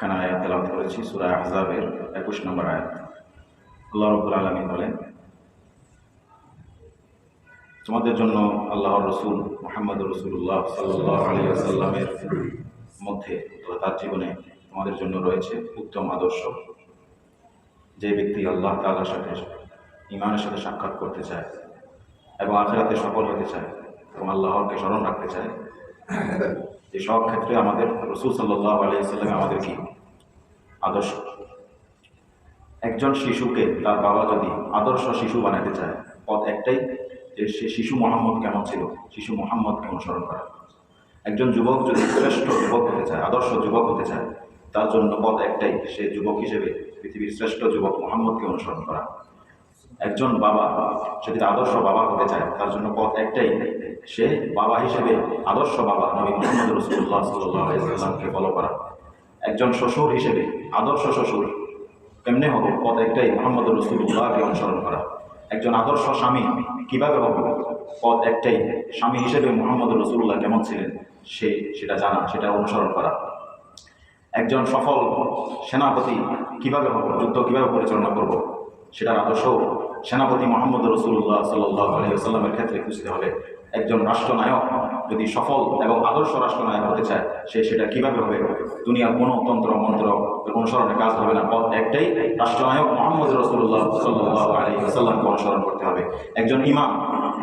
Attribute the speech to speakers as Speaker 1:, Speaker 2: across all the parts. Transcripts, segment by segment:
Speaker 1: এখানে আয়াত তেলাওয়াত করেছি, সূরা আহজাবের একুশ নম্বর আয়াত। আল্লাহ রব্বুল আলমী বলেন, তোমাদের জন্য আল্লাহর রসুল মোহাম্মদ রসুল্লাহ সাল্লাহ আলী আসাল্লামের মধ্যে তার জীবনে তোমাদের জন্য রয়েছে উত্তম আদর্শ। যে ব্যক্তি আল্লাহ তাআলার সাথে ইমানের সাথে সাক্ষাৎ করতে চায় এবং আখেরাতে সফল হতে চায় এবং আল্লাহকে স্মরণ রাখতে চায় এই সব ক্ষেত্রে আমাদের রসুল সাল্লাহ আলিয়াল্লামে আমাদের কি? আদর্শ। একজন শিশুকে তার বাবা যদি আদর্শ শিশু বানাতে চায়, পথ একটাই যে সে শিশু মোহাম্মদ কেমন ছিল, শিশু মোহাম্মদকে অনুসরণ করা। একজন যুবক যদি শ্রেষ্ঠ যুবক হতে চায়, আদর্শ যুবক হতে চায়, তার জন্য পথ একটাই সে যুবক হিসেবে পৃথিবীর শ্রেষ্ঠ যুবক মোহাম্মদকে অনুসরণ করা। একজন বাবা সে যদি আদর্শ বাবা হতে চায়, তার জন্য পথ একটাই সে বাবা হিসেবে আদর্শ বাবা নবী মোহাম্মদ রসুল্লাহ সাল্লামকে ফলো করা। একজন শ্বশুর হিসেবে, আদর্শ শ্বশুর, কেমনে হবে? পথ একটাই মোহাম্মদ রসুল্লাহকে অনুসরণ করা। একজন আদর্শ স্বামী কীভাবে হবে? পথ একটাই, স্বামী হিসেবে মোহাম্মদ রসুল্লাহ কেমন ছিলেন? সে সেটা জানা, সেটা অনুসরণ করা। একজন সফল সেনাপতি কীভাবে হবে? যুদ্ধ কীভাবে পরিচালনা করব? সেটার আদর্শ সেনাপতি মোহাম্মদ রসুল্লাহ সাল্লাহ আলহিহাস্লামের ক্ষেত্রে খুঁজতে হবে। একজন রাষ্ট্রনায়ক যদি সফল এবং আদর্শ রাষ্ট্রনায়ক হতে চায়, সে সেটা কীভাবে হবে? দুনিয়ার কোনো তন্ত্র, মন্ত্র অনুসরণে কাজ হবে না। পথ একটাই, রাষ্ট্রনায়ক মোহাম্মদ রসুল্লাহ সাল্লাহ অনুসরণ করতে হবে। একজন ইমাম,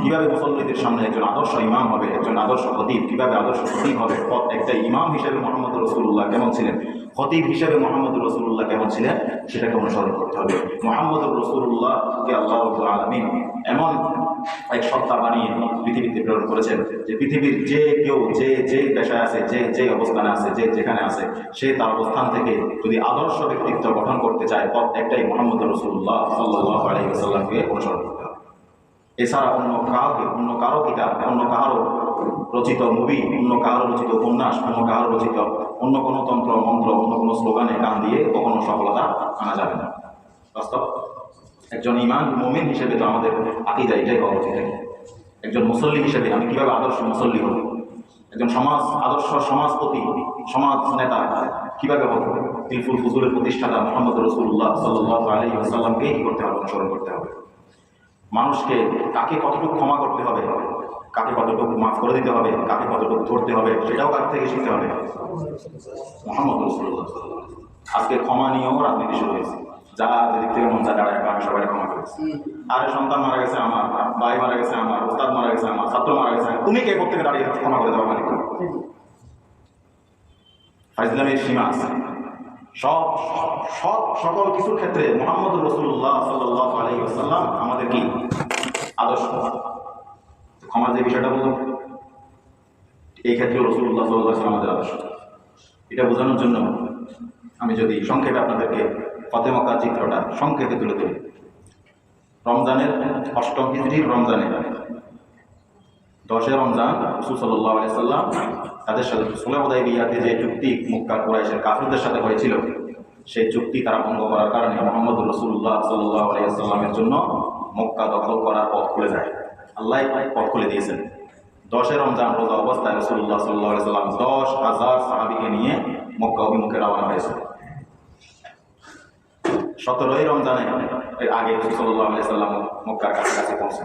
Speaker 1: কীভাবে মুসল্লিদের সামনে একজন আদর্শ ইমাম হবে, একজন আদর্শ খতিব, কীভাবে আদর্শ খতিব হবে? পথ একটাই, ইমাম হিসেবে মোহাম্মদ রসুল্লাহ কেমন ছিলেন? খতিব হিসেবে মোহাম্মদ রসুল্লাহ কেমন ছিলেন? সেটাকে অনুসরণ করতে হবে। মোহাম্মদ রসুল্লাহকে আল্লাহ আলমিন এমন এক সত্তা বানিয়ে পৃথিবীতে প্রেরণ করেছেন যে পৃথিবীর যে কেউ যে যে পেশায় আছে, যে যে অবস্থানে আছে, যে যেখানে আছে, সে তার অবস্থান থেকে যদি আদর্শ ব্যক্তিত্ব গঠন করতে চায়, পথ একটাই মোহাম্মদ রসুল্লাহ সাল্লাহ আলহিসাল্লামকে অনুসরণ করতে হবে। এছাড়া অন্য কাউকে, অন্য কারও কিতাব, অন্য কারও রচিত মুভি অন্য কারও রচিত উপন্যাস অন্য কারও রচিত অন্য কোনো তন্ত্র, মন্ত্র, অন্য কোনো স্লোগানে কান দিয়ে কখনো সফলতা আনা যাবে না। বাস্তব, একজন ইমান মোমেন হিসেবে তো আমাদের আকিদা এটাই হওয়া উচিত একজন মুসল্লি হিসেবে আমি কীভাবে আদর্শ মুসল্লি হব? একজন সমাজ, আদর্শ সমাজপতি, সমাজ নেতা কীভাবে হব? তিলফুল ফুজুরের প্রতিষ্ঠাতা মোহাম্মদ রসুল্লাহ সাল্লাহ আলী আসাল্লামকেই করতে হবে? অনুসরণ করতে হবে। মানুষকে কাকে কতটুকু ক্ষমা করতে হবে? কাকে কতটুকু মাফ করে দিতে হবে, কাকে কতটুকু ধরতে হবে, সেটাও কার থেকে শিখতে হবে? মোহাম্মদ রসুল্লাহ আজকে ক্ষমা নিয়েও রাজনীতি শুরু হয়েছে। যা যেদিক থেকে মন চায় দাঁড়ায়, আমি সবাই ক্ষমা করেছি আরে সন্তান মারা গেছে আমার, ভাই মারা গেছে আমার, উস্তাদ মারা গেছে আমার, ছাত্র মারা গেছে তুমি কে থেকে দাঁড়িয়ে ক্ষমা করে দেওয়া মালিক? ফাইজলামের সীমা আছে। সব সব, সকল কিছুর ক্ষেত্রে মোহাম্মদ রসুল্লাহ সাল্লাহ আলী আমাদের কি? আদর্শ। ক্ষমার যে বিষয়টা বললাম এই ক্ষেত্রে রসুল্লাহ সাল্লাহ আমাদের আদর্শ। এটা বোঝানোর জন্য আমি যদি সংক্ষেপে আপনাদেরকে ফতেমকা চিত্রটা সংক্ষেপে তুলে ধরি। রমজানের অষ্টম হিজড়ির রমজানে দশে রমজান রসুল সাল্লাহ আলি সাল্লাম তাদের সাথে সোলাবদাই বিয়াতে যে চুক্তি মুক্কা কুরাইশের কাফিরদের সাথে হয়েছিল, সেই চুক্তি তারা ভঙ্গ করার কারণে মোহাম্মদ রসুল্লাহ সাল্লাহ আলিয়াল্লামের জন্য মক্কা দখল করার পথ খুলে যায়। আল্লাহ পথ খুলে দিয়েছেন। দশে রমজান রোজা অবস্থায় রসুল্লাহ সাল্লাহ সাল্লাম দশ হাজার সাহাবিকে নিয়ে মক্কা অভিমুখে রওনা হয়েছে। সতেরোই রমজানে এর আগে সাল্লাহ সাল্লাম মক্কার কাছাকাছি পৌঁছে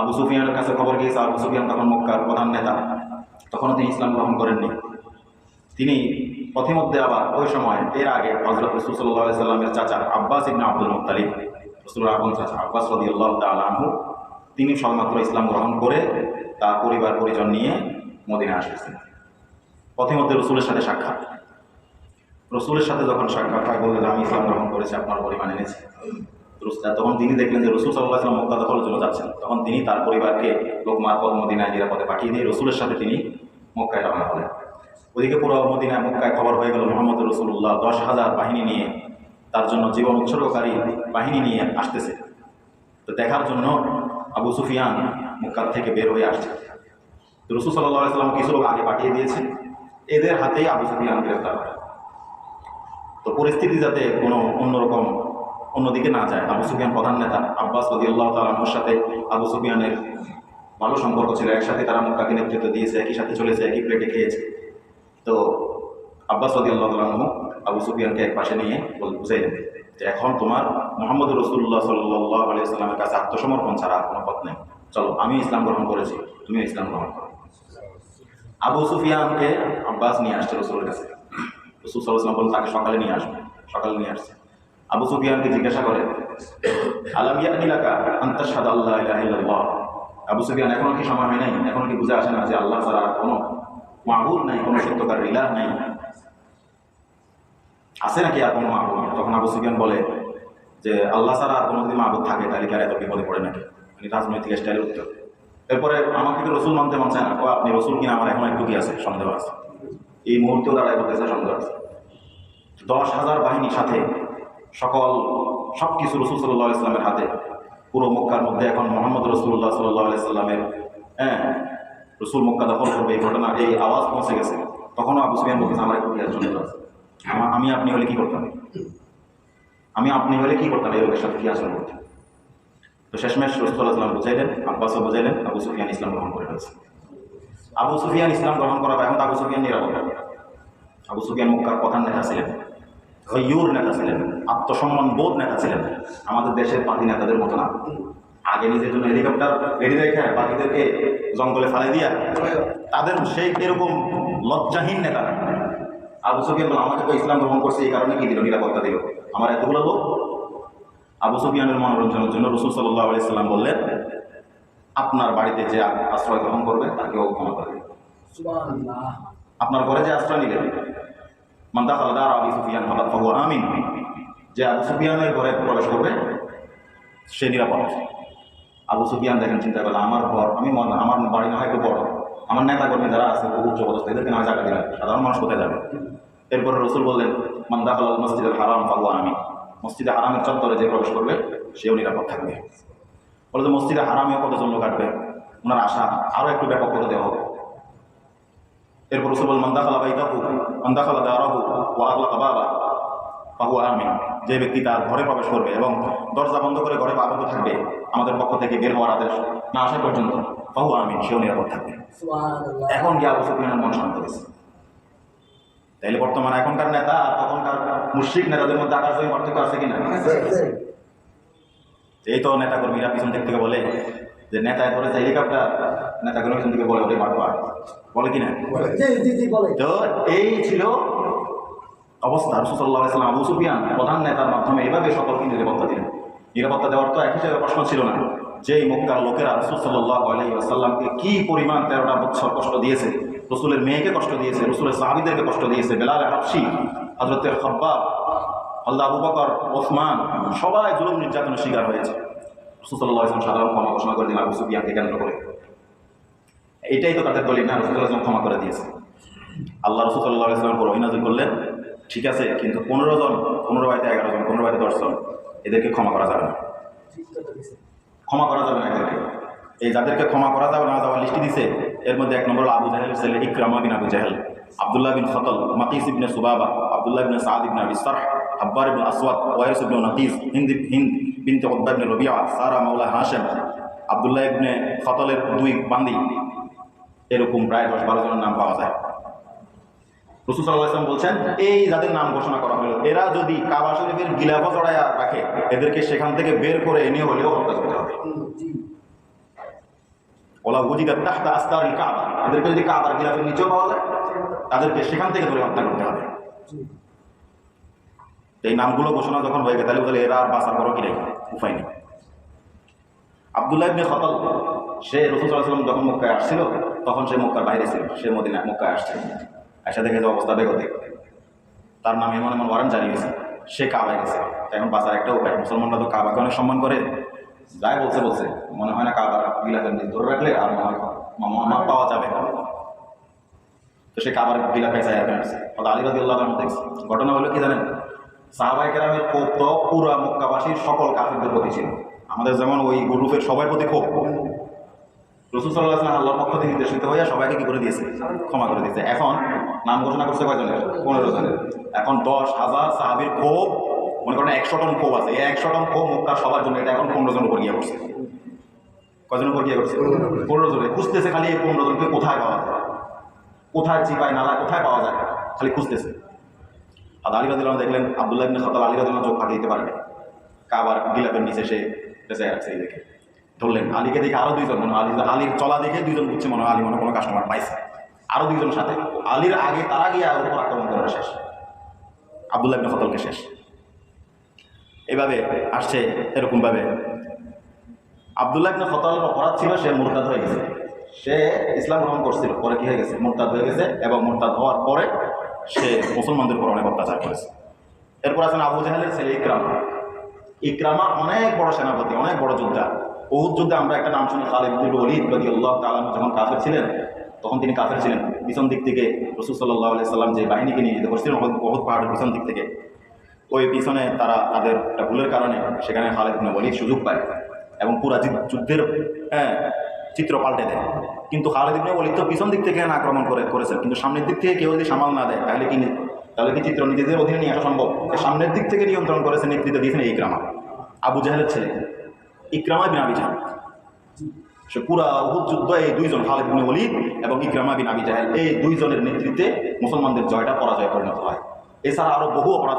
Speaker 1: আবু সুফিয়ানের কাছে খবর গিয়েছে, আবু সুফিয়ান তখন মক্কার প্রধান নেতা। তখনও তিনি ইসলাম গ্রহণ করেননি। তিনি পথিমধ্যে আবার ওই সময়, এর আগে হজরত রসুল সাল্লামের চাচা আব্বাস ইবনা আব্দুল মুতালিব রসুল আপন চাচা আব্বাস রদি আল্লাহ তালু তিনি সবেমাত্র ইসলাম গ্রহণ করে তার পরিবার পরিজন নিয়ে মদিনে আসতেছেন। পথিমধ্যে রসুলের সাথে সাক্ষাৎ। রসুলের সাথে যখন সাক্ষাৎ হয়, বললেন, আমি ইসলাম গ্রহণ করেছি, আপনার পরিমাণ এনেছি। তখন তিনি দেখলেন যে রসুল সাল্লাহ সাল্লাম মক্কা দখলের জন্য যাচ্ছেন। তখন তিনি তার পরিবারকে লোক মারফত মদিনায় নিরাপদে পাঠিয়ে দিয়ে রসুলের সাথে তিনি মক্কায় রওনা হলেন। ওদিকে পুরো মদিনায় মক্কায় খবর হয়ে গেল, মোহাম্মদ রসুল্লাহ দশ হাজার বাহিনী নিয়ে তার জন্য জীবন উৎসর্গকারী বাহিনী নিয়ে আসতেছে। তো দেখার জন্য আবু সুফিয়ান মক্কার থেকে বের হয়ে আসছে। তো রসুল সাল্লাহ সাল্লাম কিছু লোক আগে পাঠিয়ে দিয়েছে। এদের হাতেই আবু সুফিয়ান গ্রেফতার হয়। তো পরিস্থিতি যাতে কোনো অন্যরকম অন্যদিকে না যায়, আবু সুফিয়ান প্রধান নেতা আব্বাস রদি আল্লাহ তালানোর সাথে আবু সুফিয়ানের ভালো সম্পর্ক ছিল, একসাথে তারা মক্কাকে নেতৃত্ব দিয়েছে, একই সাথে চলেছে, একই প্লেটে খেয়েছে। তো আব্বাস রদি আল্লাহ তালানহ আবু সুফিয়ানকে এক পাশে নিয়ে বুঝাই দেবে যে এখন তোমার মোহাম্মদ রসুল্লাহ সাল্লাহ আলিয়াল্লামের কাছে আত্মসমর্পণ ছাড়া কোনো পথ নেই। চলো, আমি ইসলাম গ্রহণ করেছি তুমি ইসলাম গ্রহণ করো। আবু সুফিয়ানকে আব্বাস নিয়ে আসছে রসুলের কাছে। রসুল সাল্লাম বলল, তাকে সকালে নিয়ে আসবে, সকালে নিয়ে আসছে। আবু সুফিয়ানকে জিজ্ঞাসা করে, আলাম ইয়ানিলাকা আন্তাশহাদু আল্লাহ ইলাহা আবু সুফিয়ান, এখনও কি সময় হয় নাই? এখনও কি বুঝে আসে না যে আল্লাহ ছাড়া কোনো মাহবুদ নাই, কোনো সত্যকার ইলাহ নাই? আছে নাকি আর কোনো মাহবুদ তখন আবু সুফিয়ান বলে যে, আল্লাহ ছাড়া আর কোনো যদি মাহবুদ থাকে, তাহলে আর এত বিপদে পড়ে নাকি? মানে রাজনৈতিক স্টাইলের উত্তর। এরপরে, আমাকে কি রসুল মানতে মানছে না। ও, আপনি রসুল কিনা? আমার এখন একটু কি আছে? সন্দেহ আছে। এই মুহূর্তেও দাঁড়ায় বলতেছে সন্দেহ আছে। দশ হাজার বাহিনীর সাথে সকল সব কিছু রসুল সাল্লাহ ইসলামের হাতে। পুরো মক্কার মধ্যে এখন মোহাম্মদ রসুল্লাহ সাল্লাহ ইসলামের হ্যাঁ রসুল মক্কা দখল করবে এই ঘটনা, এই আওয়াজ পৌঁছে গেছে। তখনও আবু সুফিয়ান বলতেছে, আমার একটু কি আছে সন্দেহ আছে? আমা- আপনি হলে কি করতাম? আমি আপনি হলে কি করতাম এই লোকের সাথে কি আচরণ করতাম? তো শেষমেশ রসুল্লাহ ইসলাম বুঝাইলেন, আব্বাসও বুঝাইলেন, আবু সুফিয়ান ইসলাম গ্রহণ করে ফেলছে। আবু সুফিয়ান ইসলাম গ্রহণ করা এখন আবু সুফিয়ান নিরাপদ। আবু সুফিয়ান মক্কার প্রধান নেতা ছিলেন হইয়ুর নেতা ছিলেন, আত্মসম্মান বোধ নেতা ছিলেন, আমাদের দেশের পাতি নেতাদের মতো না। আগে নিজের জন্য হেলিকপ্টার রেডি রেখে বাকিদেরকে জঙ্গলে ফালাই দিয়া, তাদের সেই এরকম লজ্জাহীন নেতা। আবু সুফিয়ান বলল, আমাকে তো ইসলাম গ্রহণ করছে এই কারণে কি দিল? নিরাপত্তা দিল। আমার এতগুলো লোক? আবু সুফিয়ানের মনোরঞ্জনের জন্য রসুল সাল্লাহ আলাইসাল্লাম বললেন আপনার বাড়িতে যে আশ্রয় গ্রহণ করবে তাকেও ক্ষমা করে আপনার ঘরে যে আশ্রয় নিলেন মান্তা খালাদার আবু সুফিয়ান ফাতাত ফাহু আমিন। যে আবু সুফিয়ানের ঘরে প্রবেশ করবে সে নিরাপদ। আবু সুফিয়ান দেখেন চিন্তা করলে আমার ঘর আমি মন- আমার বাড়ি না হয় একটু বড়। আমার নেতা কর্মী যারা আছে বহু পদস্থ, এদেরকে না জায়গা দিলেন সাধারণ মানুষ কোথায় যাবে? এরপরে রসুল বললেন মান্দা খালাল মসজিদের হারাম ফাহু আমি মসজিদে হারামের চত্বরে যে প্রবেশ করবে, সেও নিরাপদ থাকবে। বলে যে মসজিদে হারামেও কতজন লোক কাটবে ওনার আশা আরও একটু ব্যাপক করে দেওয়া হবে এরপর রসুল বল মন্দাখালা বাইতাহু মন্দাখালা দারাহু ও আগলা কাবাবা বাহু আমিন। যে ব্যক্তি তার ঘরে প্রবেশ করবে এবং দরজা বন্ধ করে ঘরে আবদ্ধ থাকবে আমাদের পক্ষ থেকে বের হওয়ার আদেশ না আসা পর্যন্ত বাহু আমিন সেও নিরাপদ থাকবে। এখন কি আবু সুফিয়ানের মন শান্ত হয়েছে। তাইলে বর্তমানে এখনকার নেতা আর তখনকার মুশ্রিক নেতাদের মধ্যে আকাশ জমি পার্থক্য আছে কিনা? এই তো নেতা কর্মীরা পিছন দিক থেকে বলে যে নেতা ধরেছে হেলিকপ্টার নেতা কর্মী পিছন থেকে বলে ওটাই বাটবার বলে কিনা? তো এই ছিল অবস্থা। রসুল্লাহ ইসলাম আবু সুফিয়ান প্রধান নেতার মাধ্যমে এভাবে সকলকে নিরাপত্তা দিলেন। নিরাপত্তা দেওয়ার তো এক হিসেবে প্রশ্ন ছিল না। যে মক্কার লোকেরা রসুল সাল্লাহ আলাই আসাল্লামকে কি পরিমাণ তেরোটা বছর কষ্ট দিয়েছে, রসুলের মেয়েকে কষ্ট দিয়েছে, রসুলের সাহাবিদেরকে কষ্ট দিয়েছে, বেলাল হাফসি হজরতের হব্বাব আল্লাহ আবু বকর, ওসমান, সবাই জুলুম নির্যাতনের শিকার হয়েছে। রসুল সাল্লাহ ইসলাম সাধারণ ক্ষমা ঘোষণা করে দিন আবু সুফিয়ানকে কেন্দ্র করে। এটাই তো তাদের দলিল না, রসুল ইসলাম ক্ষমা করে দিয়েছে? আল্লাহ রসুল সাল্লাহ ইসলামের পর অভিনাজির করলেন। ঠিক আছে, কিন্তু পনেরো জন, পনেরো বাড়িতে এগারো জন, পনেরো বাড়িতে দশ জন, এদেরকে ক্ষমা করা যাবে না। ক্ষমা করা যাবে না এদেরকে। এই যাদেরকে ক্ষমা করা যাবে, না যাওয়ার লিস্টি দিছে। এর মধ্যে এক নম্বর আবু জাহেল, ছেলে ইকরামা বিন আবু জাহেল। আবদুল্লাহ বিন খতল মাকিস ইবনে সুবাবা, আবদুল্লাহ বিন সাদ ইবনে আবি Habbar ibn Aswad Waris ibn Naqis, Hind Hind bin Utba ibn Rabia সারা মাওলা হাশেম, আবদুল্লাহ ইবনে খতলের দুই বান্দি। এরকম প্রায় দশ বারো জনের নাম পাওয়া যায়। রসুল সাল্লাহ ইসলাম বলছেন, এই যাদের নাম ঘোষণা করা হলো। এরা যদি কাবা শরীফের রাখে, এদেরকে সেখান থেকে বের করে এনে হলেও হত্যা করতে হবে। ওলা উজিদা তাহতা কাবা। এদেরকে যদি কাবার গিলাফের নিচেও পাওয়া যায়, তাদেরকে সেখান থেকে ধরে হত্যা করতে হবে। এই নামগুলো ঘোষণা যখন হয়ে গেছে, তাহলে এরা আর বাঁচার করো কি উপায় নেই। আবদুল্লাহ সে রসুল সাল্লাহ সাল্লাম যখন মক্কায় আসছিল, তখন সে মক্কার বাইরে ছিল, সে মদিনা মক্কায় আসছে। এসে দেখে যে অবস্থা বেগতে তার নামে এমন এমন ওয়ারেন্ট জারি হয়েছে সে কাবায় গেছে। এখন বাঁচার একটা উপায়, মুসলমানরা তো কাবাকে অনেক সম্মান করে। যাই বলছে বলছে। মনে হয় না কাবার গিলাফের নিচ ধরে রাখলে আর মনে হয় মামা পাওয়া যাবে। তো সে কাবার গিলা পেঁচায় এখানে আসছে। হয়তো আলী রাজি আল্লাহ দেখছে। ঘটনা হলো কি জানেন? সাহাবাই কেরামের ক্ষোভ তো পুরা মক্কাবাসীর সকল কাফিরদের প্রতি ছিল। আমাদের যেমন ওই গ্রুপের সবার প্রতি ক্ষোভ। রসুল সাল্লাহ আসলাম আল্লাহর পক্ষ থেকে নির্দেশিত হইয়া সবাইকে কি করে দিয়েছে? ক্ষমা করে দিয়েছে। এখন নাম ঘোষণা করছে কয়জনের? পনেরো জনের। এখন দশ হাজার সাহাবির ক্ষোভ, মনে করেন একশো টন ক্ষোভ আছে। এই একশো টন ক্ষোভ মুক্তার সবার জন্য এটা এখন পনেরো জন উপর গিয়ে করছে কজন উপর গিয়ে করছে পনেরো জনে খুঁজতেছে খালি এই পনেরো জনকে কোথায় পাওয়া যায়? কোথায় চিপাই নালা, কোথায় পাওয়া যায়? খালি খুঁজতেছে। আর আলী রাদিল্লাহ দেখলেন আবদুল্লাহ ইবনে খাতাল আলী রাদিল্লাহ চোখ ফাঁকি দিতে পারবে কাবার গিলাপের নিচে সে বেঁচে রাখছে এই দেখে। ধরলেন আলীকে দেখে আরও দুইজন, মনে আলী আলীর চলা দেখে দুইজন বুঝছে, মনে হয় আলী মনে কোনো কাস্টমার পাইছে। আরও দুইজন সাথে। আলীর আগে, তারা ওর উপর আক্রমণ করে শেষ। আবদুল্লাহ ইবনে খতলকে শেষ। এভাবে আসছে এরকমভাবে। আবদুল্লাহ ইবনে খতলের অপরাধ ছিল, সে মুরতাদ হয়ে গেছে। সে ইসলাম গ্রহণ করছিল, পরে কি হয়ে গেছে? মুরতাদ হয়ে গেছে এবং মুরতাদ হওয়ার পরে সে মুসলমানদের উপর অনেক অত্যাচার করেছে। এরপর আছেন আবু জাহেলের ছেলে ইকরামা। ইকরামা অনেক বড় সেনাপতি অনেক বড় যোদ্ধা। বহুত যুদ্ধে আমরা একটা নাম শুনি খালিদ বিন ওয়ালিদ রাদিয়াল্লাহু তাআলা আনহু যখন কাফের ছিলেন তখন তিনি কাফের ছিলেন। পিছন দিক থেকে রসুল সাল্লাহ সাল্লাম যে বাহিনীকে নিয়ে যেতে করছিলেন বহুত পাহাড়ের পিছন দিক থেকে ওই পিছনে তারা তাদের একটা ভুলের কারণে সেখানে খালিদ বিন ওয়ালিদ সুযোগ পায় এবং পুরা যুদ্ধের হ্যাঁ, চিত্র পাল্টে দেয়। কিন্তু খালিদ ইবনে ওয়ালিদ তো পিছন দিক থেকে আক্রমণ করে করেছেন। কিন্তু সামনের দিক থেকে কেউ যদি সামাল না দেয় তাহলে কি তাহলে কি চিত্র নিজেদের অধীনে নিয়ে আসা সম্ভব। সামনের দিক থেকে নিয়ন্ত্রণ করেছে নেতৃত্ব দিয়েছেন এই ইকরামা। আবু জাহেলের ছেলে। ইকরামা বিন আবি জাহেল। সে পুরা উহুদ যুদ্ধ এই দুইজন খালিদ বিন ওয়ালিদ এবং ইকরামা বিন আবি জাহেল এই দুইজনের নেতৃত্বে মুসলমানদের জয়টা পরাজয় পরিণত হয়। এছাড়া আরও বহু অপরাধ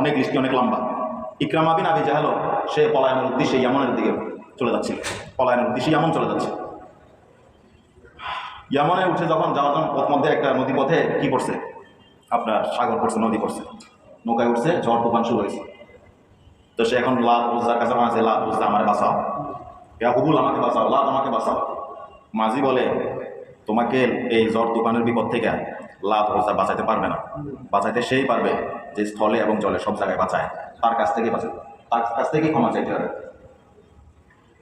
Speaker 1: অনেক লিস্টি অনেক লম্বা। ইকরামা বিন আবি জাহেলও সে পলায়নের উদ্দেশ্যে ইয়ামনের দিকে চলে যাচ্ছিল। পলায়নের উদ্দেশ্যে ইয়ামন চলে যাচ্ছে। ইয়ামনে উঠে যখন যাওয়ার পথ মধ্যে একটা নদী পথে কি পড়ছে আপনার সাগর পড়ছে, নদী পড়ছে। নৌকায় উঠছে, ঝড় তুফান শুরু হয়েছে। তো সে এখন লাভ উজ্জার কাছে মাঝে লাভ উজ্জা আমার বাঁচাও। ইয়া হুবুল আমাকে বাঁচাও, লাভ আমাকে বাঁচাও। মাঝি বলে, তোমাকে এই ঝড় তুফানের বিপদ থেকে লাভ উজ্জা বাঁচাইতে পারবে না। বাঁচাইতে সেই পারবে যে স্থলে এবং জলে সব জায়গায় বাঁচায়। তার কাছ থেকে বাঁচায়, তার কাছ থেকেই ক্ষমা চাইতে হবে।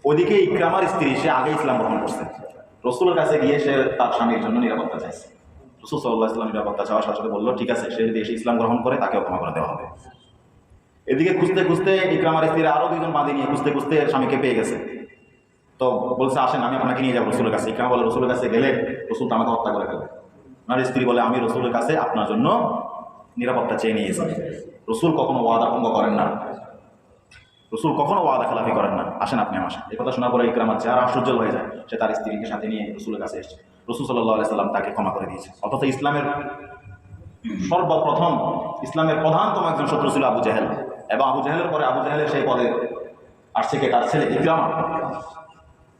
Speaker 1: ওইদিকে ইকরামার স্ত্রী, সে আগে ইসলাম গ্রহণ করছে। রসুলের কাছে গিয়ে সে তার স্বামীর জন্য নিরাপত্তা চাইছে। রসুল সাল্লাহ ইসলাম নিরাপত্তা চাওয়ার সাথে সাথে বলল, ঠিক আছে, সে যদি এসে ইসলাম গ্রহণ করে, তাকেও ক্ষমা করে দেওয়া হবে। এদিকে খুঁজতে খুঁজতে ইকরামার স্ত্রীরা আরও দুইজন বাঁধে নিয়ে খুঁজতে খুঁজতে স্বামীকে পেয়ে গেছে। তো বলছে, আসেন, আমি আপনাকে নিয়ে যাব রসুলের কাছে। ইকরামা বলে, রসুলের কাছে গেলে রসুল আমাকে হত্যা করে ফেলবে। ওনার স্ত্রী বলে, আমি রসুলের কাছে আপনার জন্য নিরাপত্তা চেয়ে নিয়েছি। রসুল কখনো ওয়াদা ভঙ্গ করেন না। রসুল কখনো ওয়াদা খেলাফি করেন না। আসেন আপনি আমার সাথে। এই কথা শোনার পরে ইকরামার চেহারা আশ্চর্য হয়ে যায়, সে তার স্ত্রীকে সাথে নিয়ে রসুলের কাছে এসেছে। রসুল তাকে ক্ষমা করে দিয়েছে অথচ ইসলামের সর্বপ্রথম ইসলামের প্রধানতম একজন শত্রু ছিল আবু জাহেল। এবং আবু জাহেলের পরে আবু জাহেলের সেই পদে আসছে কে? তার ছেলে ইকরামা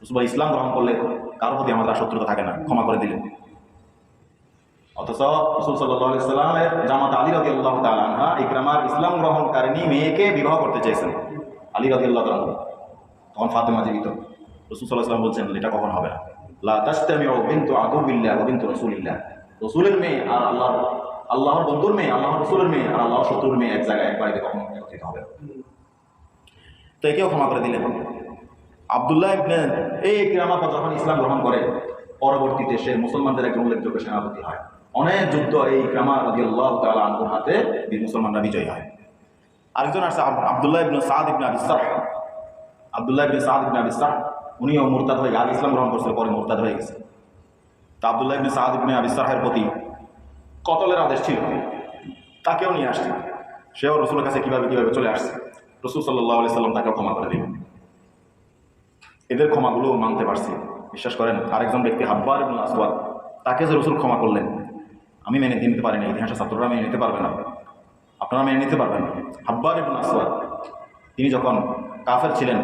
Speaker 1: রসুল ইসলাম গ্রহণ করলে কারোর প্রতি আমাদের শত্রুতা থাকে না। ক্ষমা করে দিলেন। অথচ রসুল সাল্লাহ সাল্লামের জামাত আলী রাজি আল্লাহ তালা ইকরামার ইসলাম গ্রহণকারিণী মেয়েকে বিবাহ করতে চেয়েছেন। আলী রাজি আল্লাহ তখন ফাতেমা জীবিত। রসুল সাল্লাহ সাল্লাম বলছেন, এটা কখন হবে না। মেয়ে আর বন্ধুর মেয়ে এক তো একেও ক্ষমা করে এই যখন ইসলাম গ্রহণ করে, পরবর্তীতে সে মুসলমানদের একজন উল্লেখযোগ্য সেনাপতি হয়। অনেক যুদ্ধ এই ক্রামা রাজি আল্লাহ হাতে মুসলমানরা বিজয়ী হয়। আরেকজন আছে আব- আবদুল্লাহ ইবনে সাদ ইবনে আবি আবদুল্লাহ ইবনে সাদ ইবনে আবি সাহ উনিও মুরতাদ হয়ে আগে ইসলাম গ্রহণ করছিল পরে মুরতাদ হয়ে গেছে। তা আবদুল্লাহ ইবনে সাদ ইবনে আবি সাহের প্রতি কতলের আদেশ ছিল? তাকেও নিয়ে আসছে। সেও রসুলের কাছে কীভাবে কীভাবে চলে আসছে? রসুল সাল্লাহ আলি সাল্লাম তাকেও ক্ষমা করে দিলেন এদের ক্ষমাগুলো মানতে পারছি। বিশ্বাস করেন, আরেকজন ব্যক্তি হাব্বার এবং আসওয়াদ, তাকে যে রসুল ক্ষমা করলেন, আমি মেনে নিতে পারি না ইতিহাসের ছাত্ররা মেনে নিতে পারবে না। আপনারা মেনে নিতে পারবেন হাব্বার এবং আসওয়াদ, তিনি যখন কাফের ছিলেন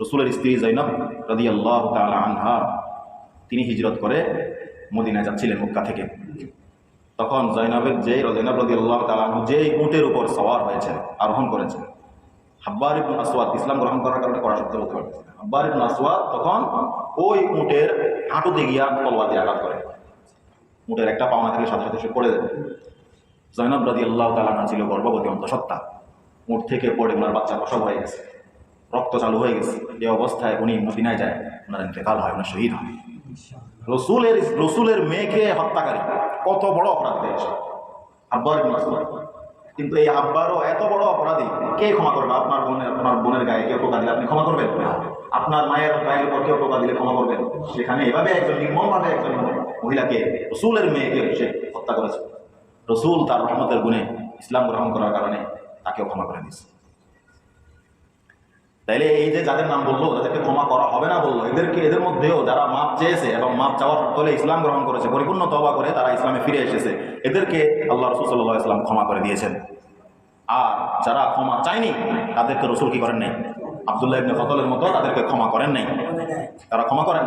Speaker 1: রসুলের স্ত্রী জৈনব রাদি আল্লাহ তালা আনহা, তিনি হিজরত করে মদিনায় যাচ্ছিলেন মক্কা থেকে। তখন জৈনবের যে জৈনব রদি আল্লাহ তালাহু যেই উটের উপর সওয়ার হয়েছেন, আরোহণ করেছেন। হাব্বার ইবন আসওয়াদ ইসলাম গ্রহণ করার কারণে কড়া শব্দ বলতে পারতেছে। হাব্বার ইবন আসওয়াদ তখন ওই উটের হাঁটুতে গিয়া তলওয়ার দিয়ে আঘাত করে। উটের একটা পাওনা থেকে সাথে সাথে সে পড়ে দেবে জৈনব রাজি আল্লাহ তালানা ছিল গর্ভবতী অন্তঃসত্ত্বা। উঠ থেকে পড়ে ওনার বাচ্চা প্রসব হয়ে গেছে। রক্ত চালু হয়ে গেছে। এই অবস্থায় উনি মদিনায় যায়, ওনার ইন্তেকাল হয়, ওনার শহীদ হয়। রসুলের রসুলের মেয়েকে হত্যাকারী। কত বড় অপরাধ দিয়েছে আব্বার কিন্তু এই আব্বারও এত বড় অপরাধী, কে ক্ষমা করবে? আপনার বোনের আপনার বোনের গায়ে কেউ টোকা দিলে আপনি ক্ষমা করবেন? আপনার মায়ের গায়ের উপর কেউ টোকা দিলে ক্ষমা করবেন? সেখানে এভাবে একজন নির্মমভাবে একজন মহিলাকে, রসুলের মেয়েকে সে হত্যা করেছে। রসুল তার রহমতের গুণে ইসলাম গ্রহণ করার কারণে তাকেও ক্ষমা করে দিয়েছে। তাইলে এই যে যাদের নাম বলল, তাদেরকে ক্ষমা করা হবে না বলল, এদেরকে, এদের মধ্যেও যারা মাপ চেয়েছে এবং মাপ চাওয়ার ফলে ইসলাম গ্রহণ করেছে, পরিপূর্ণ তবা করে তারা ইসলামে ফিরে এসেছে, এদেরকে আল্লাহ রসুল সাল্লাহ ইসলাম ক্ষমা করে দিয়েছেন। আর যারা ক্ষমা চায়নি, তাদেরকে রসুল কি করেন নাই? আবদুল্লাহ ইবনে ফতলের মতো তাদেরকে ক্ষমা করেন নাই। তারা ক্ষমা করেন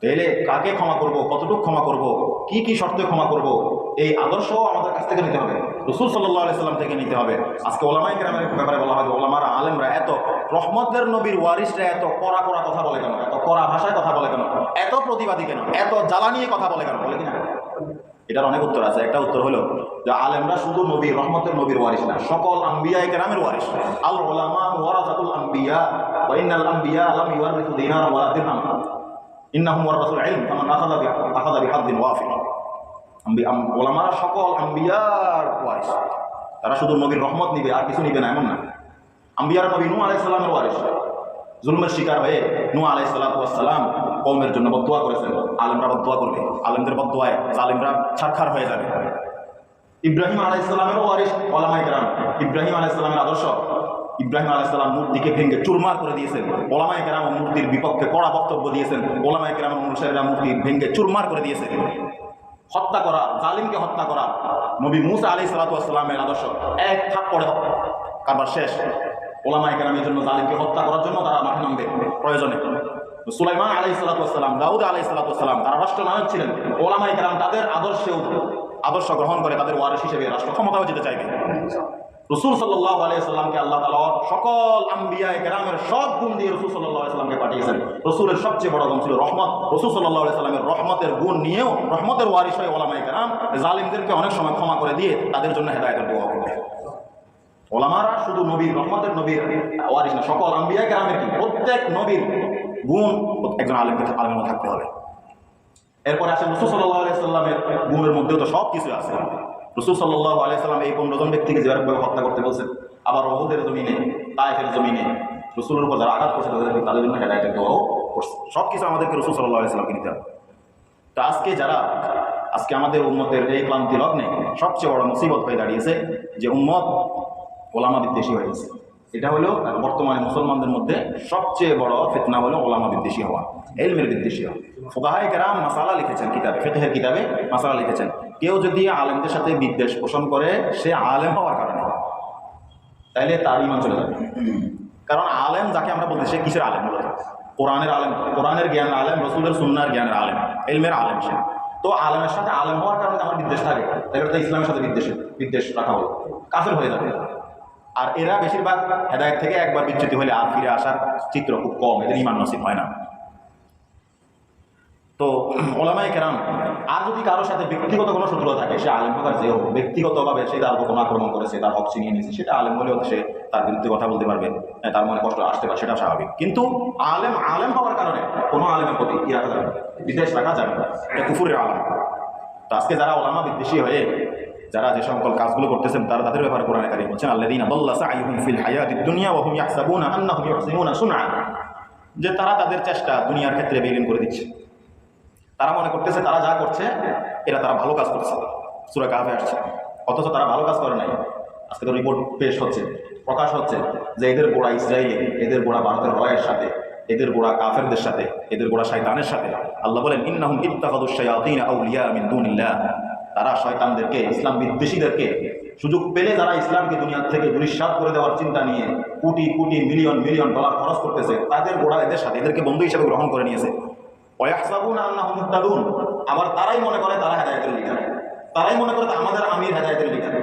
Speaker 1: তাইলে কাকে ক্ষমা করব, কতটুকু ক্ষমা করব, কি কি শর্তে ক্ষমা করব, এই আদর্শ আমাদের কাছ থেকে নিতে হবে। রসুল সাল্লাহ সাল্লাম থেকে নিতে হবে। আজকে ওলামাই গ্রামের ব্যাপারে বলা হয় ওলামারা আলেমরা এত, রহমতের নবীর ওয়ারিসরা এত কড়া কড়া কথা বলে কেন? এত কড়া ভাষায় কথা বলে কেন? এত প্রতিবাদী কেন? এত জ্বালা নিয়ে কথা বলে কেন? বলে কিনা এটার অনেক উত্তর আছে। একটা উত্তর হলো যে আলেমরা শুধু নবীর রহমতের নবীর ওয়ারিস না, সকল আম্বিয়া কেরামের ওয়ারিস আল ওলামা ওয়ারাসাতুল আম্বিয়া, ওয়া আম্বিয়া লাম ইউয়ারিসু দিনার ওয়ালা দিরহাম। ইন্নাহুম ওয়ারাসাতুল ইলম, ফামান আখাযা বিহাদ্দিন ওয়াফির ওলামারা সকল আম্বিয়ার ওয়ারিস তারা শুধু নবীর রহমত নিবে, আর কিছু নিবে না, এমন না। আম্বিয়ার নবী নু আলাইহিস সালামের ওয়ারিস জুলমের শিকার হয়ে নু আলাইহিস সালাম কৌমের জন্য বদুয়া করেছেন। আলেমরা বদুয়া করবে। আলেমদের বদুয়ায় জালেমরা ছারখার হয়ে যাবে। ইব্রাহিম আলাইসালামেরও ওয়ারিস ওলামাই কেরাম। ইব্রাহিম আলাইসালামের আদর্শ। ইব্রাহিম আলাইসালাম মূর্তিকে ভেঙে চুরমার করে দিয়েছেন। ওলামাই কেরাম মূর্তির বিপক্ষে কড়া বক্তব্য দিয়েছেন। ওলামাই কেরাম অনুসারীরা মূর্তি ভেঙে চুরমার করে দিয়েছেন। হত্যা করা, জালিমকে হত্যা করা। নবী মুসা আলি সালাতামের আদর্শ। এক থাক পড়ে কারবার শেষ। ওলামাই কেরামের জন্য জালিমকে হত্যা করার জন্য তারা মাঠে নামবে। প্রয়োজনে। সুলাইমান আলাই সালাতাম দাউদ আলাই সালাতাম তারা রাষ্ট্রনায়ক ছিলেন। ওলামাই কেরাম তাদের আদর্শে আদর্শ গ্রহণ করে তাদের ওয়ারিস হিসেবে রাষ্ট্র ক্ষমতাও যেতে চাইবে। রসুল সাল্লাহ আলাইসাল্লামকে আল্লাহ তালা সকল আম্বিয়া গ্রামের সব গুণ দিয়ে রসুল সাল্লাহ আলাইসাল্লামকে পাঠিয়েছেন। রসুলের সবচেয়ে বড় গুণ ছিল রহমত। রসুল সাল্লাহ আলাইসাল্লামের রহমতের গুণ নিয়েও রহমতের ওয়ারিস হয় ওলামাই গ্রাম জালিমদেরকে অনেক সময় ক্ষমা করে দিয়ে তাদের জন্য হেদায়তের দোয়া করবে। ওলামারা শুধু নবীর রহমতের নবীর ওয়ারিস না, সকল আম্বিয়া গ্রামের কি? প্রত্যেক নবীর গুণ একজন আলেমকে আলেমের থাকতে হবে। এরপরে আসেন রসুল সাল্লাহ আলাইসাল্লামের গুণের মধ্যেও তো সব কিছু আছে। রসুল সাল্লাহ আলাইসাল্লাম এই পনেরো জন ব্যক্তিকে যেভাবে হত্যা করতে বলছেন, আবার অহুদের জমিনে, তায়েফের জমিনে, রসুলের উপর যারা আঘাত করছে তাদের তাদের জন্য হেদায়তের দোয়াও করছে। সব কিছু আমাদেরকে রসুল সাল্লাহ আলাইসাল্লামকে নিতে হবে। তো আজকে যারা আজকে আমাদের উম্মতের এই ক্লান্তি লগ্নে সবচেয়ে বড় মুসিবত হয়ে দাঁড়িয়েছে যে উম্মত ওলামা বিদ্বেষী হয়ে গেছে। এটা হলো বর্তমানে মুসলমানদের মধ্যে সবচেয়ে বড় ফিতনা হলো ওলামা বিদ্বেষী হওয়া, এলমের বিদ্বেষী হওয়া। ফোকাহায় কেরাম মাসালা লিখেছেন কিতাবে, ফেতেহের কিতাবে মাসালা লিখেছেন। কেউ যদি আলেমদের সাথে বিদ্বেষ পোষণ করে, সে আলেম হওয়ার কারণে। তাইলে তার ইমান চলে যাবে। কারণ আলেম যাকে আমরা বলতে সে কিসের আলেম মূলত কোরআনের আলেম কোরআনের জ্ঞান আলেম, রসুলের সুন্নার জ্ঞানের আলেম, এলমের আলেম সে। তো আলেমের সাথে আলেম হওয়ার কারণে আমার বিদ্বেষ থাকে। তাই ইসলামের সাথে বিদ্বেষ বিদ্বেষ রাখা হলো। কাফের হয়ে যাবে। আর এরা বেশিরভাগ হেদায়ত থেকে একবার বিচ্যুতি হলে আর ফিরে আসার চিত্র খুব কম, এদের ইমান নসিব হয় না। তো ওলামাই কেরাম, আর যদি কারোর সাথে ব্যক্তিগত কোনো শত্রুতা থাকে, সে আলেম হোক আর যে হোক, ব্যক্তিগতভাবে সে তার উপর কোনো আক্রমণ করেছে, তার হক ছিনিয়ে নিয়েছে, সেটা আলেম হলেও সে তার বিরুদ্ধে কথা বলতে পারবে তার মনে কষ্ট আসতে পারে সেটা স্বাভাবিক। কিন্তু আলেম আলেম হওয়ার কারণে কোনো আলেমের প্রতি কি রাখা যাবে বিদ্বেষ রাখা যাবে না কুফুরের আলম। তো আজকে যারা ওলামা বিদ্বেষী হয়ে যারা যে সকল কাজগুলো করতেছেন, তারা তাদের ব্যাপারে কোরআনে কারিম বলছেন সাইহুম ফিল যে তারা তাদের চেষ্টা দুনিয়ার ক্ষেত্রে বেগিন করে দিচ্ছে। তারা মনে করতেছে, তারা যা করছে, এরা তারা ভালো কাজ করছে। সুরা কাহাফে আসছে। অথচ তারা ভালো কাজ করে নাই। আজকে তো রিপোর্ট পেশ হচ্ছে, প্রকাশ হচ্ছে যে এদের গোড়া ইসরায়েলি এদের গোড়া ভারতের রয়ের সাথে, এদের গোড়া কাফেরদের সাথে, এদের গোড়া শয়তানের সাথে। আল্লাহ বলেন, ইন্নাহুম ইত্তাখাদুশ শায়াতিন আউলিয়া মিন দুনিল্লাহ। তারা শয়তানদেরকে, ইসলাম বিদ্বেষীদেরকে সুযোগ পেলে যারা ইসলামকে দুনিয়ার থেকে দুরিশ্বাদ করে দেওয়ার চিন্তা নিয়ে crore crore million million dollar খরচ করতেছে, তাদের গোড়া এদের সাথে, এদেরকে বন্ধু হিসেবে গ্রহণ করে নিয়েছে। আবার তারাই মনে করে তারা হেদায়েতের লিডার তারাই মনে করে আমাদের আমির হেদায়েতের লিডার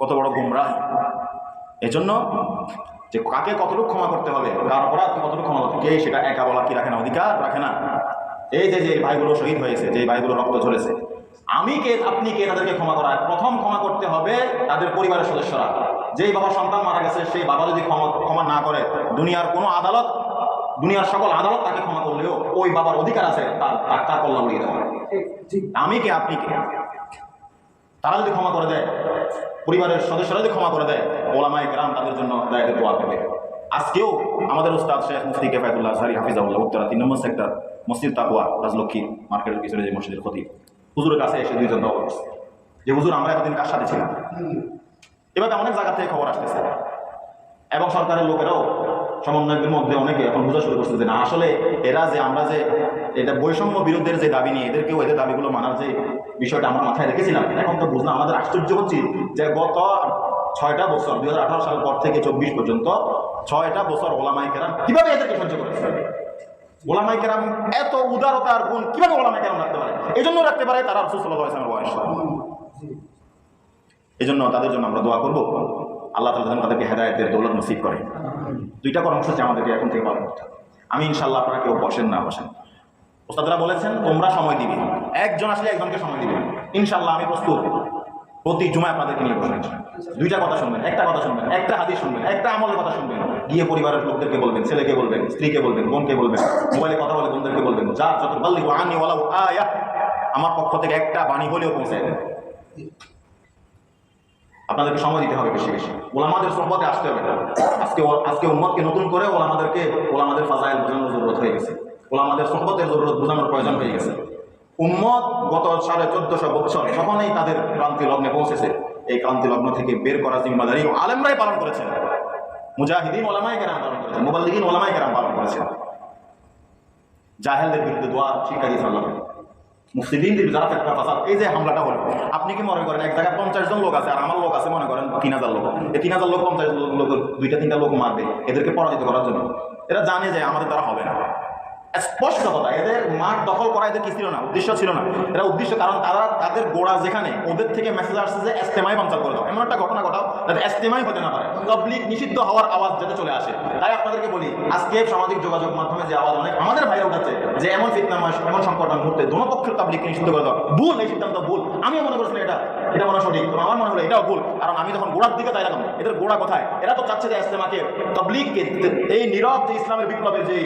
Speaker 1: কত বড় গুমরাহ। এজন্য যে কাকে কতটুকু ক্ষমা করতে হবে, কার অপরাধ কতটুকু ক্ষমা করতে কে সেটা একা বলা কি রাখে না, অধিকার রাখে না। এই যে যে ভাইগুলো শহীদ হয়েছে, যে ভাইগুলো রক্ত ঝরেছে, আমি কে, আপনি কে, তাদেরকে ক্ষমা করা, প্রথম ক্ষমা করতে হবে তাদের পরিবারের সদস্যরা। যেই বাবা সন্তান মারা গেছে সেই বাবা যদি ক্ষমা ক্ষমা না করে, দুনিয়ার কোনো আদালত, দুনিয়ার সকল আদালত তাকে ক্ষমা করলেও ওই বাবার অধিকার আছে, তার তার কল্যাণ উড়িয়ে দেওয়া আমি কে, আপনি কে? তারা যদি ক্ষমা করে দেয়, পরিবারের সদস্যরা যদি ক্ষমা করে দেয়, ওলামায় গ্রাম তাদের জন্য দায়িত্ব দোয়া করবে। আজকেও আমাদের উস্তাদ শেখ মুফতি কেফায়তুল্লাহ সারি হাফিজাউল্লাহ উত্তরা তিন নম্বর সেক্টর, মসজিদ তাকুয়া রাজলক্ষ্মী মার্কেটের পিছনে যে মসজিদের ক্ষতি হুজুরের কাছে এসে দুইজন যে, হুজুর, আমরা এতদিন কার সাথে ছিলাম? এভাবে অনেক জায়গা থেকে খবর আসতেছে। এবং সরকারের লোকেরাও সমন্বয়কের মধ্যে অনেকে এখন বোঝা শুরু করছে যে, না, আসলে এরা যে, আমরা যে, এটা বৈষম্য বিরোধের যে দাবি নিয়ে এদেরকেও এদের দাবিগুলো মানার যে বিষয়টা আমরা মাথায় রেখেছিলাম, এখন তো বুঝলাম আমাদের আশ্চর্য হচ্ছে যে গত ছয়টা বছর, দুই হাজার আঠারো সাল পর থেকে চব্বিশ পর্যন্ত ছয়টা বছর ওলামাই কেরাম কীভাবে এদেরকে সহ্য করেছে? ওলামাই কেরাম এত উদারতার গুণ কীভাবে ওলামাই কেরাম রাখতে পারে? এই জন্য রাখতে পারে তারা রসুল সাল্লাহ ইসলামের বয়স। এই জন্য তাদের জন্য আমরা দোয়া করব। আল্লাহ তালা তাদেরকে হেদায়তের দৌলত নসিব করে। দুইটা কর্মসূচি আমাদেরকে এখন থেকে পালন করতে আমি ইনশাল্লাহ আপনারা কেউ বসেন না বসেন। ওস্তাদরা বলেছেন, তোমরা সময় দিবে। একজন আসলে একজনকে সময় দিবে। ইনশাল্লাহ আমি প্রস্তুত। প্রতি জুমায় আপনাদেরকে নিয়ে বসবেন দুইটা কথা শুনবেন, একটা কথা শুনবেন, একটা হাদিস শুনবেন, একটা আমলের কথা শুনবেন। গিয়ে পরিবারের লোকদেরকে বলবেন, ছেলেকে বলবেন, স্ত্রীকে বলবেন, বোনকে বলবেন, মোবাইলে কথা বলে বোনদেরকে বলবেন, যা যত বললি আনি ওলা আয়া। আমার পক্ষ থেকে একটা বাণী হলেও পৌঁছে দেন। আপনাদেরকে সময় দিতে হবে বেশি বেশি। ওলামাদের সম্পদে আসতে হবে না। আজকে আজকে উম্মতকে নতুন করে ওলামাদেরকে ওলামাদের ফাজাইল বোঝানোর জরুরত হয়ে গেছে। ওলামাদের সম্পদের জরুরত বোঝানোর প্রয়োজন হয়ে গেছে। উম্মত গত সাড়ে চোদ্দশো বছর যখনই তাদের ক্রান্তি লগ্নে পৌঁছেছে। এই ক্রান্তি লগ্ন থেকে বের করার জিম্মাদারি আলেমরাই পালন করেছেন। মুজাহিদিন ওলামাই কেরাম পালন করেছেন, মুবাল্লিগিন ওলামাই কেরাম পালন করেছেন। জাহেলদের বিরুদ্ধে দোয়া দিয়েছে আল্লাহ। মুসলিমদের যারা ফেতনা ফাসাদ, এই যে হামলাটা হলো, আপনি কি মনে করেন এক জায়গায় পঞ্চাশ জন লোক আছে আর আমার লোক আছে মনে করেন তিন হাজার লোক? এই তিন হাজার লোক, পঞ্চাশ লোক, দুইটা, তিনটা লোক মারবে এদেরকে পরাজিত করার জন্য। এরা জানে যে আমাদের দ্বারা হবে না। স্পষ্ট কথা, এদের মাঠ দখল করা এদের কি ছিল না? উদ্দেশ্য ছিল না। এরা উদ্দেশ্য কারণ তারা তাদের গোড়া যেখানে, ওদের থেকে মেসেজ আসছে যে এস্তেমাই বাঞ্চাল করে দাও। এমন একটা ঘটনা ঘটাও যাতে এস্তেমাই হতে না পারে। পাবলিক নিষিদ্ধ হওয়ার আওয়াজ যাতে চলে আসে। তাই আপনাদেরকে বলি, আজকে সামাজিক যোগাযোগ মাধ্যমে যে আওয়াজ অনেক আমাদের ভাইরা উঠাচ্ছে যে এমন ফিতনাময় এমন সংকটন মুহূর্তে দোনো পক্ষের তাবলিককে নিষিদ্ধ করে দাও। ভুল, এই সিদ্ধান্ত ভুল। আমিও মনে করছিলাম এটা। এটা মনে সঠিক তো আমার মনে হলো এটাও ভুল। কারণ আমি যখন গোড়ার দিকে তাই রাখলাম এদের গোড়া কোথায়? এরা তো চাচ্ছে যে ইসলামাকে তাবলিগকে এই নীরব যে ইসলামের বিপ্লবের যে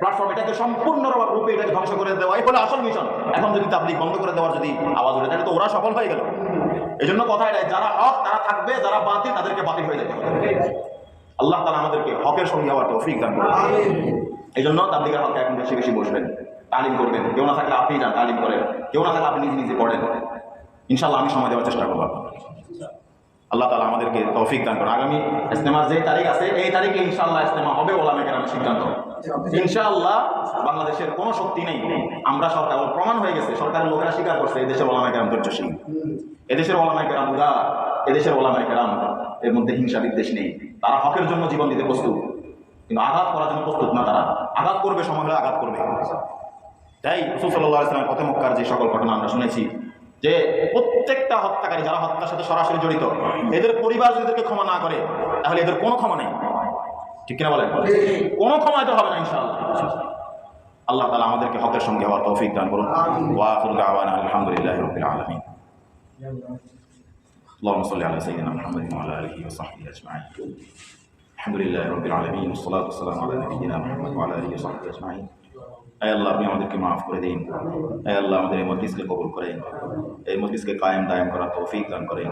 Speaker 1: প্ল্যাটফর্ম এটাকে সম্পূর্ণ রূপে এটাকে ধ্বংস করে দেওয়া, এই হলো আসল মিশন এখন যদি তাবলিগ বন্ধ করে দেওয়ার যদি আওয়াজ ওঠে, তাহলে তো ওরা সফল হয়ে গেল। এই জন্য কথা এটাই, যারা হক, তারা থাকবে, যারা বাতিল, তাদেরকে বাতিল হয়ে যেতে হবে। আল্লাহ তালা আমাদেরকে হকের সঙ্গে হওয়ার তৌফিক দান করুন। এই জন্য তাবলিগের হকে এখন বেশি বেশি বসবেন, তালিম করবেন। কেউ না থাকলে আপনি যান, তালিম করেন। কেউ না থাকলে আপনি নিজে নিজে পড়েন। ইনশাল্লাহ আমি সময় দেওয়ার চেষ্টা করব। আল্লাহ তালা আমাদেরকে তৌফিক দান করুন। আগামী ইস্তেমার যে তারিখ আছে, এই তারিখে ইনশাল্লাহ ইস্তেমা হবে ওলামে কেরামের সিদ্ধান্ত। ইনশাআল্লাহ বাংলাদেশের কোনো শক্তি নেই। আমরা সরকার প্রমাণ হয়ে গেছে, সরকারের লোকেরা স্বীকার করছে এই দেশের ওলামায় কেরাম ধৈর্যশীল। এদেশের ওলামায় কেরাম উদা এদেশের ওলামায় কেরাম এর মধ্যে হিংসা বিদ্বেষ নেই। তারা হকের জন্য জীবন দিতে প্রস্তুত, কিন্তু আঘাত করার জন্য প্রস্তুত না তারা। আঘাত করবে, সময় আঘাত করবে। তাই রসুল ইসলামের পথে মক্কার যে সকল ঘটনা আমরা শুনেছি যে প্রত্যেকটা হত্যাকারী যারা হত্যার সাথে সরাসরি জড়িত এদের পরিবার যদি এদেরকে ক্ষমা না করে তাহলে এদের কোনো ক্ষমা নেই ঠিক কিনা বলেন কোনো ক্ষমা এদের হবে না ইনশাআল্লাহ আল্লাহ তালা আমাদেরকে হকের সঙ্গে হওয়ার তৌফিক দান করুন ওয়াফুল আওয়ান আলহামদুলিল্লাহ রবিল আলমিন اللهم صل على سيدنا محمد وعلى اله وصحبه اجمعين الحمد لله رب العالمين والصلاه والسلام على نبينا محمد وعلى اله وصحبه اجمعين আয় আল্লাহ আপনি আমাদেরকে মাফ করে দিন। আয় আল্লাহ আমাদের এই মজলিসকে কবুল করেন। এই মজলিসকে কায়েম দায়েম করার তৌফিক দান করেন।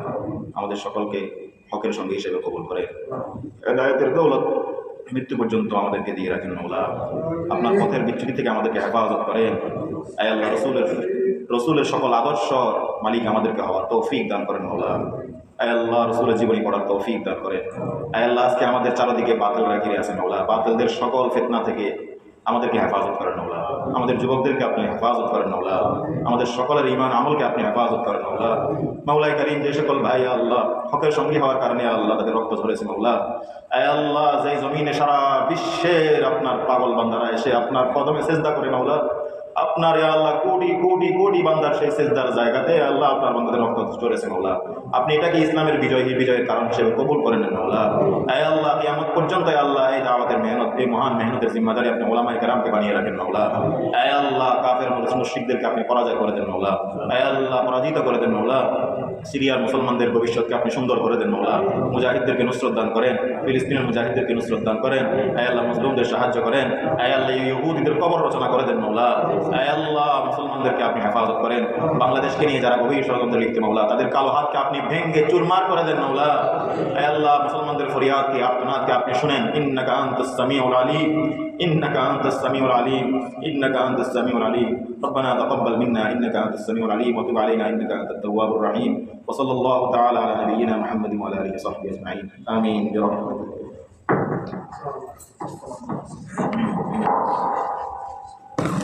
Speaker 1: আমাদের সকলকে হকের সঙ্গে হিসেবে কবুল করেন। হেদায়তের দৌলত মৃত্যু পর্যন্ত আমাদেরকে দিয়ে রাখেন মৌলা আপনার পথের বিচ্ছুতি থেকে আমাদেরকে হেফাজত করেন। আয় আল্লাহ রসুলের রসুলের সকল আদর্শ মালিক আমাদেরকে হওয়ার তৌফিক দান করেন মৌলা আয় আল্লাহ রসুলের জীবনী পড়ার তৌফিক দান করেন। আয় আল্লাহ আজকে আমাদের চারদিকে বাতিলরা ঘিরে আছেন মৌলা বাতিলদের সকল ফেতনা থেকে আমাদেরকে হেফাজত করেন ওলা আমাদের যুবকদেরকে আপনি হেফাজত করেন ওলা আমাদের সকলের ইমান আমলকে আপনি হেফাজত করেন ওলা মাওলাই করিম যে সকল ভাই, আল্লাহ, হকের সঙ্গী হওয়ার কারণে আল্লাহ তাদের রক্ত ধরেছে মৌলা আয় আল্লাহ যে জমিনে সারা বিশ্বের আপনার পাগল বান্ধারা এসে আপনার কদমে চেষ্টা করে মৌলা আপনার আল্লাহ কোটি কোটি কোটি বান্দার সেই সেজদার জায়গাতে আল্লাহ আপনার বান্দাদের রক্ত চড়েছে মৌলা আপনি এটাকে ইসলামের বিজয়, বিজয়ের কারণ হিসেবে কবুল করে নেন মৌলা আয় আল্লাহ, কিয়ামত পর্যন্ত আল্লাহ, এই দাওয়াতের মেহনত, এই মহান মেহনতের জিম্মাদারি আপনি ওলামাই কারামকে বানিয়ে রাখেন মৌলা আয় আল্লাহ কাফের মুসলিমদেরকে আপনি পরাজয় করে দেন মৌলা আয় আল্লাহ পরাজিত করে দেন মৌলা সিরিয়ার মুসলমানদের ভবিষ্যৎকে আপনি সুন্দর করে দেন মৌলা মুজাহিদদেরকে নুসরত দান করেন ফিলিস্তিনের মুজাহিদদেরকে নুসরত দান করেন আয় আল্লাহ মুসলিমদের সাহায্য করেন আয় আল্লাহ ইহুদিদের কবর রচনা করে দেন মৌলা আয় আল্লাহ মুসলমানদেরকে আপনি হেফাজত করেন বাংলাদেশকে নিয়ে যারা গভীর ষড়যন্ত্র লিখতে মৌলা তাদের কালো হাতকে আপনি ভেঙ্গে চুরমার করে দেন মৌলা আয় আল্লাহ মুসলমানদের ফরিয়াদকে আত্মনাদকে আপনি শুনেন ইন্নাকা আনতাস সামিউল আলিম إنك أنت السميع العليم إنك أنت السميع العليم ربنا تقبل منا إنك أنت السميع العليم وتب علينا إنك أنت التواب الرحيم وصلى الله تعالى على نبينا محمد وعلى آله وصحبه أجمعين آمين برحمتك Thank.